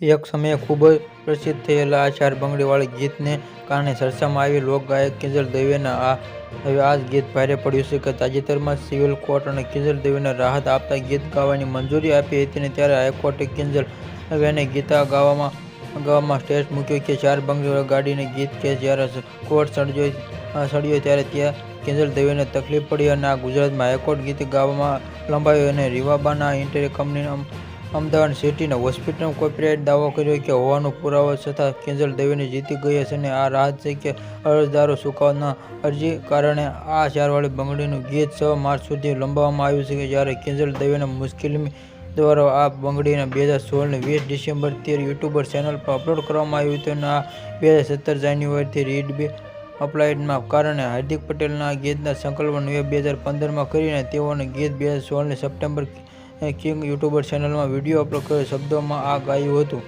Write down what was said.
એક સમયે ખૂબ જ પ્રસિદ્ધ થયેલા આ ચાર બંગડીવાળી ગીતને કારણે ચર્ચામાં આવી લોકગાયક કિંજલ દવેના આ હવે આ જ ગીત ભારે પડ્યું છે કે તાજેતરમાં સિવિલ કોર્ટ અને કિંજલ દવેને રાહત આપતા ગીત ગાવાની મંજૂરી આપી હતી અને ત્યારે હાઈકોર્ટે કિંજલ દવેને ગીતા ગાવામાં ગાવામાં ટેસ્ટ મૂક્યો કે ચાર બંગડીવાળી ગાડીને ગીત કે જ્યારે કોર્ટ સળજો સડ્યો ત્યારે ત્યાં કિંજલ દવેને તકલીફ પડી અને આ ગુજરાતમાં હાઈકોર્ટ ગીત ગાવામાં લંબાયો અને રીવાબાના ઇન્ટેરી કંપનીના અમદાવાદ સિટીના હોસ્પિટલમાં કોપીરાઇટ દાવો કર્યો કે હોવાનો પુરાવો છતાં કિંજલ દવેને જીતી ગઈ છે અને આ રાહત છે કે અરજદારો ચુકાવના અરજી કારણે આ ચારવાળી બંગડીનું ગીત છ માર્ચ સુધી લંબાવવામાં આવ્યું છે કે જ્યારે કિંજલ દવેને મુશ્કેલી દ્વારા આ બંગડીને બે હજાર સોળને વીસ ડિસેમ્બર તેર યુટ્યુબર ચેનલ પર અપલોડ કરવામાં આવ્યું હતું અને આ બે હજાર સત્તર જાન્યુઆરીથી રીડ બી અપ્લાઇડના કારણે હાર્દિક પટેલના ગીતના સંકલન બે હજાર પંદરમાં કરીને તેઓને ગીત બે હજાર સોળને સપ્ટેમ્બર કિંગ યુટ્યુબર ચેનલમાં વીડિયો અપલોડ કર્યો શબ્દોમાં આ ગાયું હતું.